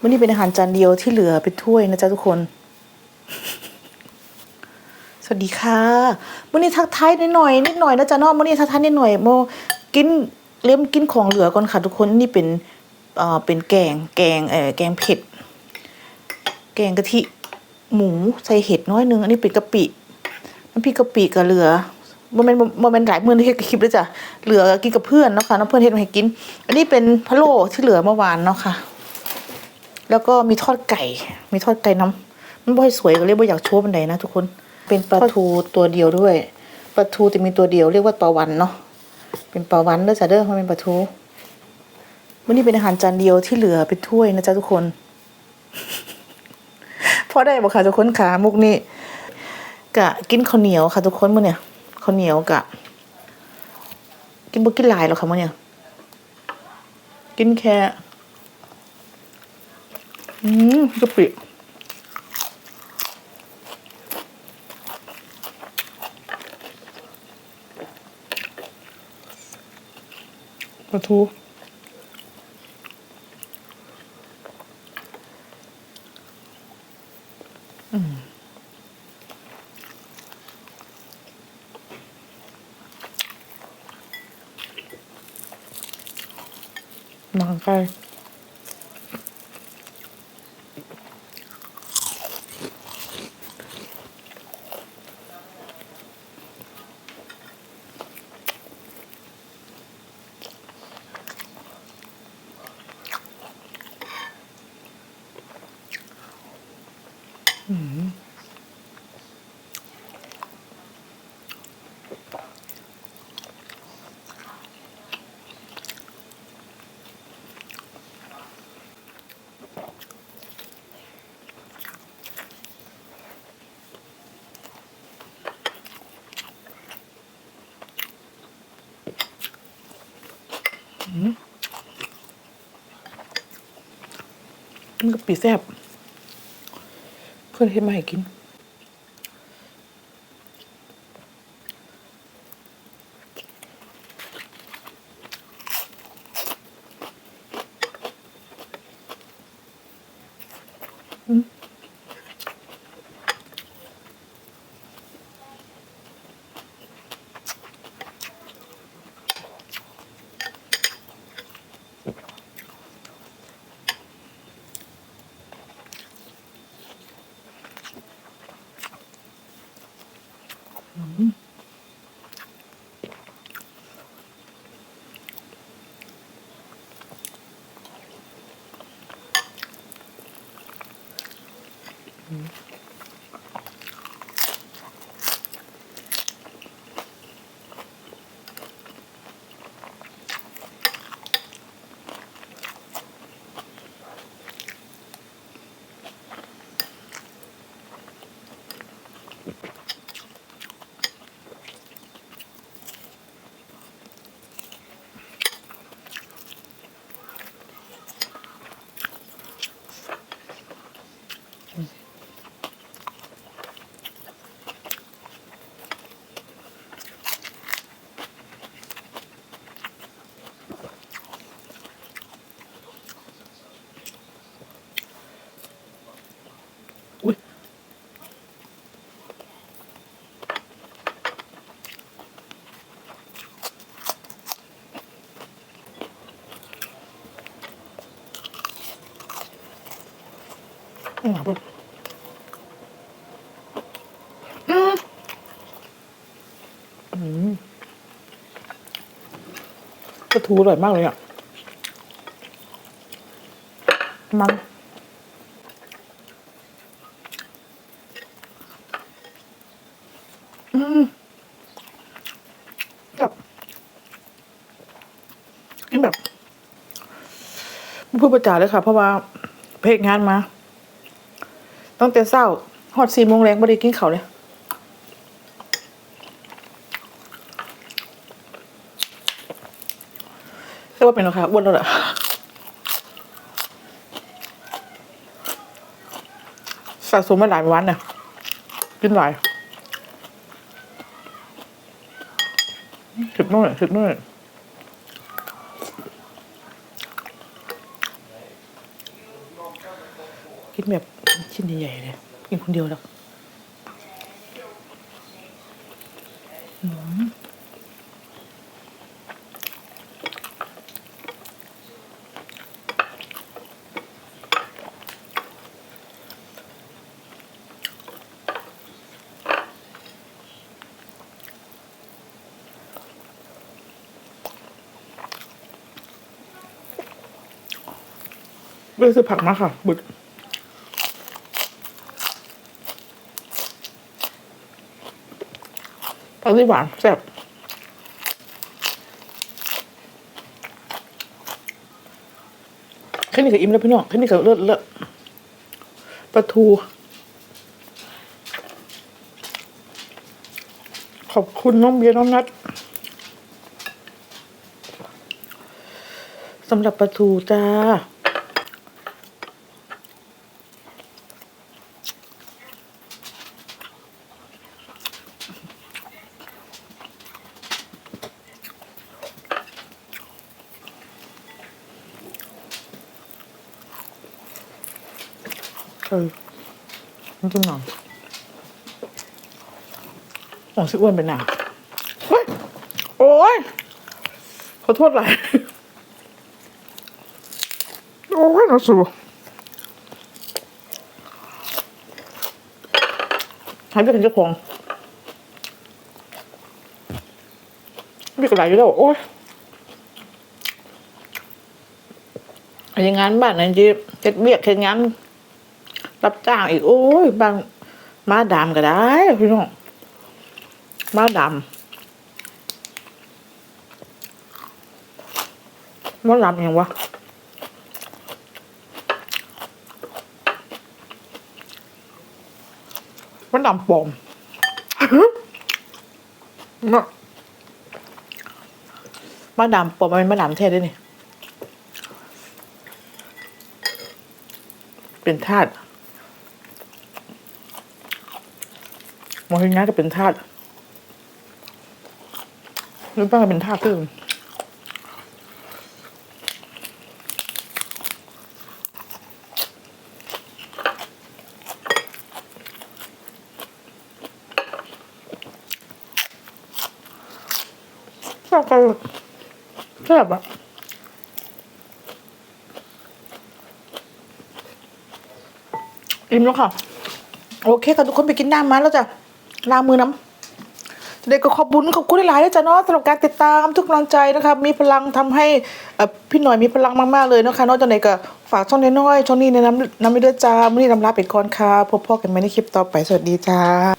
วันนี้เป็นอาหารจานเดียวที่เหลือเป็นถ้วยนะจ๊ะทุกคน สวัสดีค่ะวันนี้ทักทายนิดหน่อยนิดหน่อยนะจ๊ะน้องวันนี้ทักทายนิดหน่อยโมกินเล่มกินของเหลือก่อนค่ะทุกคนนี่เป็นเอ่อเป็นแกงแกงเอ่อแกงเผ็ด แกงกะทิหมูใส่เห็ดน้อยนึงอันนี้เป็นกะปิน้ำพริกกะปิกับเหลือบ่แม่นบ่แม่นหลายมื้อที่เฮ็ดกับคลิปเลยจ้ะเหลือกินกับเพื่อนเนาะค่ะน้องเพื่อนเฮ็ดมาให้กิน อันนี้เป็นพะโล้ที่เหลือเมื่อวานเนาะค่ะ แล้วก็มีทอดไก่ มีทอดไก่น้ำมันบ่อยสวยก็เลยบ่อยากโชว์บันไดนะทุกคน เป็นปลาทูตัวเดียวด้วย ปลาทูจะมีตัวเดียวเรียกว่าปลาวันเนาะ เป็นปลาวันเด้อจ้ะเด้อมันเป็นปลาทูวันนี้เป็นอาหารจานเดียวที่เหลือเป็นถ้วยนะจ๊ะทุกคน พอได้บ่ค่ะทุกคนขามุกนี่กะกินข้าวเหนียวค่ะทุกคนมื้อเนี่ยข้าวเหนียวกะ กินบ่กินหลายหรอค่ะมื้อเนี่ยกินแค่ อืมกะปิปลาทูหนังไก่ มันกะปิแซบ เพื่อนเฮ็ดมาให้กินอุ้ ย ระทูอร่อยมากเลยอะ มันแบบกินแบบไม่พูดประจาเลยค่ะ เพราะว่าเพกงานมาตั้งแต่เศร้า หอดสี่โมงแรงไม่ได้กินข้าวเลย เรียกว่เป็นหรอคะอ้วนแล้วเหรอสะสมมาหลายวันเนี่ยกินหลายถึกหน่อยถึกหน่อยกินแบบชิ้นใหญ่ๆเลยกินคนเดียวแล้ว เลือกซื้อผักมาค่ะบึกผักที่หวานแซ่บแค่นี้ก็อิ่มแล้วพี่น้องแค่นี้ก็เลิศเลิศปลาทู ขอบคุณน้องเบียร์น้องนัทสำหรับปลาทูจ้า เออมันจะหนอนโอ้สิอ้วนไปหนาเฮ้ย โอ้ยขอโทษหลายโอ้ยนาสูหายไปกันเจ้าของมีกระไรอยู่แล้วโอ้ยอันนี้งานบ้านนั่นจีเฮ็ดเบียกเฮ็ดงาน รับจ้างอีก โอ้ยบางมาดามก็ได้ พี่น้องมาดามมาดามยังวะมาดามปลอมมามาดามปลอมมันมาดามแท้ด้วยนี่เป็นทาส มองเห็นง่ายก็เป็นทาสหรือบ้างก็เป็นทาสคือชอบกันแซ่บอะอิ่มแล้วค่ะ โอเคค่ะทุกคนไปกินน้ำมาแล้วจ้ะ ล้ามือน้ำเด็กก็ขอบคุญขอบคุณหลายๆด้วยจ้ะเนาะสำหรับการติดตามทุกกำลังใจนะคะมีพลังทำให้พี่หน่อยมีพลังมากๆเลยนะคะนอกจากไหนก็ฝากช่องน้อยๆช่องนี้ในน้ำน้ำไม่เดือดจ้ามื่อนี้น้ำลาเป็ดคอนค่ะพบพ่อกันใหม่ในคลิปต่อไปสวัสดีจ้า